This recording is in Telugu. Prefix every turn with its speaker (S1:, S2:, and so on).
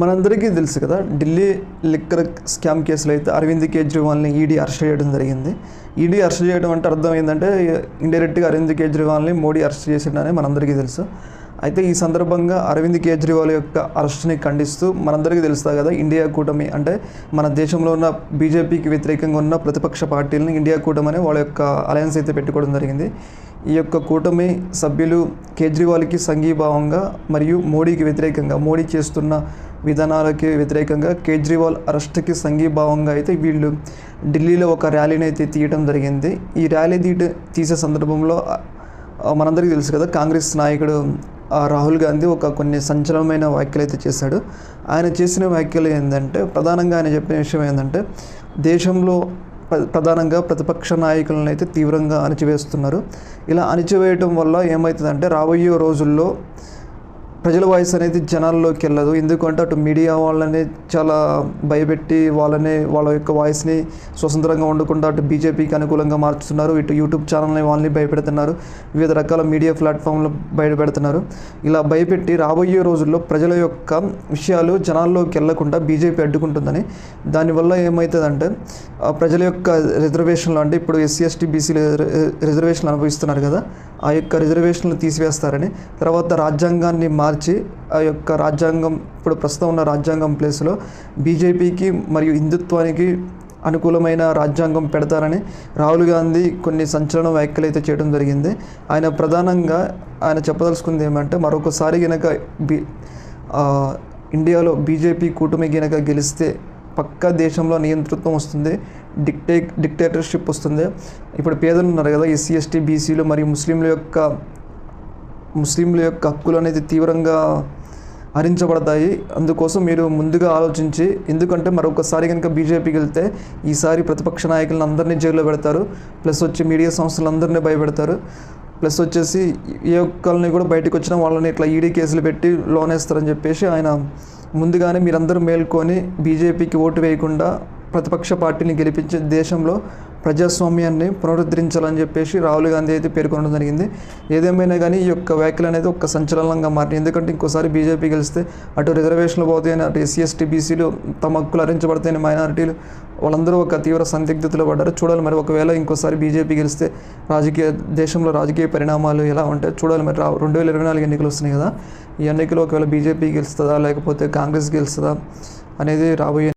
S1: మనందరికీ తెలుసు కదా ఢిల్లీ లిక్కర్ స్కామ్ కేసులో అయితే అరవింద్ కేజ్రీవాల్ని ఈడీ అరెస్ట్ చేయడం జరిగింది. ఈడీ అరెస్ట్ చేయడం అంటే అర్థం ఏంటంటే ఇండైరెక్ట్గా అరవింద్ కేజ్రీవాల్ని మోడీ అరెస్ట్ చేసిండని మనందరికీ తెలుసు. అయితే ఈ సందర్భంగా అరవింద్ కేజ్రీవాల్ యొక్క అరెస్ట్ని ఖండిస్తూ మనందరికీ తెలుస్తా కదా ఇండియా కూటమి అంటే మన దేశంలో ఉన్న బీజేపీకి వ్యతిరేకంగా ఉన్న ప్రతిపక్ష పార్టీలను ఇండియా కూటమి వాళ్ళ యొక్క అలయన్స్ అయితే పెట్టుకోవడం జరిగింది. ఈ యొక్క కూటమి సభ్యులు కేజ్రీవాల్కి సంఘీభావంగా మరియు మోడీకి వ్యతిరేకంగా మోడీ చేస్తున్న విధానాలకి వ్యతిరేకంగా కేజ్రీవాల్ అరెస్ట్కి సంఘీభావంగా అయితే వీళ్ళు ఢిల్లీలో ఒక ర్యాలీని అయితే తీయడం జరిగింది. ఈ ర్యాలీ తీట తీసే సందర్భంలో మనందరికీ తెలుసు కదా కాంగ్రెస్ నాయకుడు రాహుల్ గాంధీ ఒక కొన్ని సంచలనమైన వ్యాఖ్యలు అయితే చేశాడు. ఆయన చేసిన వ్యాఖ్యలు ఏంటంటే ప్రధానంగా ఆయన చెప్పిన విషయం ఏంటంటే దేశంలో ప్ర- ప్రధానంగా ప్రతిపక్ష నాయకులను అయితే తీవ్రంగా అణచివేస్తున్నారు. ఇలా అణచివేయటం వల్ల ఏమవుతుందంటే రాబోయే రోజుల్లో ప్రజల వాయిస్ అనేది జనాల్లోకి వెళ్ళదు. ఎందుకంటే అటు మీడియా వాళ్ళని చాలా భయపెట్టి వాళ్ళని వాళ్ళ యొక్క వాయిస్ని స్వతంత్రంగా ఉండకుండా అటు బీజేపీకి అనుకూలంగా మార్చుతున్నారు. ఇటు యూట్యూబ్ ఛానల్ని వాళ్ళని భయపెడుతున్నారు. వివిధ రకాల మీడియా ప్లాట్ఫామ్లు బయటపెడుతున్నారు. ఇలా భయపెట్టి రాబోయే రోజుల్లో ప్రజల యొక్క విషయాలు జనాల్లోకి వెళ్ళకుండా బీజేపీ అడ్డుకుంటుందని. దానివల్ల ఏమవుతుందంటే ఆ ప్రజల యొక్క రిజర్వేషన్లు అంటే ఇప్పుడు ఎస్సీ ఎస్టీ బీసీలు రిజర్వేషన్లు అనుభవిస్తున్నారు కదా. ఆ యొక్క రిజర్వేషన్లు తీసివేస్తారని తర్వాత రాజ్యాంగాన్ని మార్చి ఆ యొక్క రాజ్యాంగం ఇప్పుడు ప్రస్తుతం ఉన్న రాజ్యాంగం ప్లేస్లో బీజేపీకి మరియు హిందుత్వానికి అనుకూలమైన రాజ్యాంగం పెడతారని రాహుల్ గాంధీ కొన్ని సంచలన వ్యాఖ్యలు అయితే చేయడం జరిగింది. ఆయన ప్రధానంగా ఆయన చెప్పదలుచుకుంది ఏమంటే మరొకసారి గనక బి ఇండియాలో బీజేపీ కూటమి గనక గెలిస్తే పక్క దేశంలో నియంతృత్వం వస్తుంది డిక్టే డిక్టేటర్షిప్ వస్తుంది. ఇప్పుడు పేదలు ఉన్నారు కదా ఎస్సీ ఎస్టీ బీసీలు మరియు ముస్లింల యొక్క ముస్లింల యొక్క హక్కులు అనేది తీవ్రంగా హరించబడతాయి. అందుకోసం మీరు ముందుగా ఆలోచించి ఎందుకంటే మరొకసారి కనుక బీజేపీకి వెళ్తే ఈసారి ప్రతిపక్ష నాయకులను అందరినీ జైల్లో పెడతారు. ప్లస్ వచ్చి మీడియా సంస్థలందరినీ భయపెడతారు. ప్లస్ వచ్చేసి ఏ ఒక్కరిని కూడా బయటకు వచ్చినా వాళ్ళని ఇట్లా ఈడీ కేసులు పెట్టి లోన్ వేస్తారని చెప్పేసి ఆయన ముందుగానే మీరందరూ మేల్కొని బీజేపీకి ఓటు వేయకుండా ప్రతిపక్ష పార్టీని గెలిపించి దేశంలో ప్రజాస్వామ్యాన్ని పునరుద్ధరించాలని చెప్పేసి రాహుల్ గాంధీ అయితే పేర్కొనడం జరిగింది. ఏదేమైనా కానీ ఈ యొక్క వ్యాఖ్యలు అనేది ఒక సంచలనంగా మారింది ఎందుకంటే ఇంకోసారి బీజేపీ గెలిస్తే అటు రిజర్వేషన్లు పోతాయని అటు ఎస్సీ ఎస్టీ బీసీలు తమ హక్కులు హరించబడతాయని మైనారిటీలు వాళ్ళందరూ ఒక తీవ్ర సందిగ్ధతలో పడ్డారు. చూడాలి మరి ఒకవేళ ఇంకోసారి బీజేపీ గెలిస్తే రాజకీయ దేశంలో రాజకీయ పరిణామాలు ఎలా ఉంటాయి చూడాలి మరి. రా- రెండు వేల ఇరవై నాలుగు ఎన్నికలు వస్తున్నాయి కదా ఈ ఎన్నికలు ఒకవేళ బీజేపీ గెలుస్తుందా లేకపోతే కాంగ్రెస్ గెలుస్తుందా అనేది రాబోయే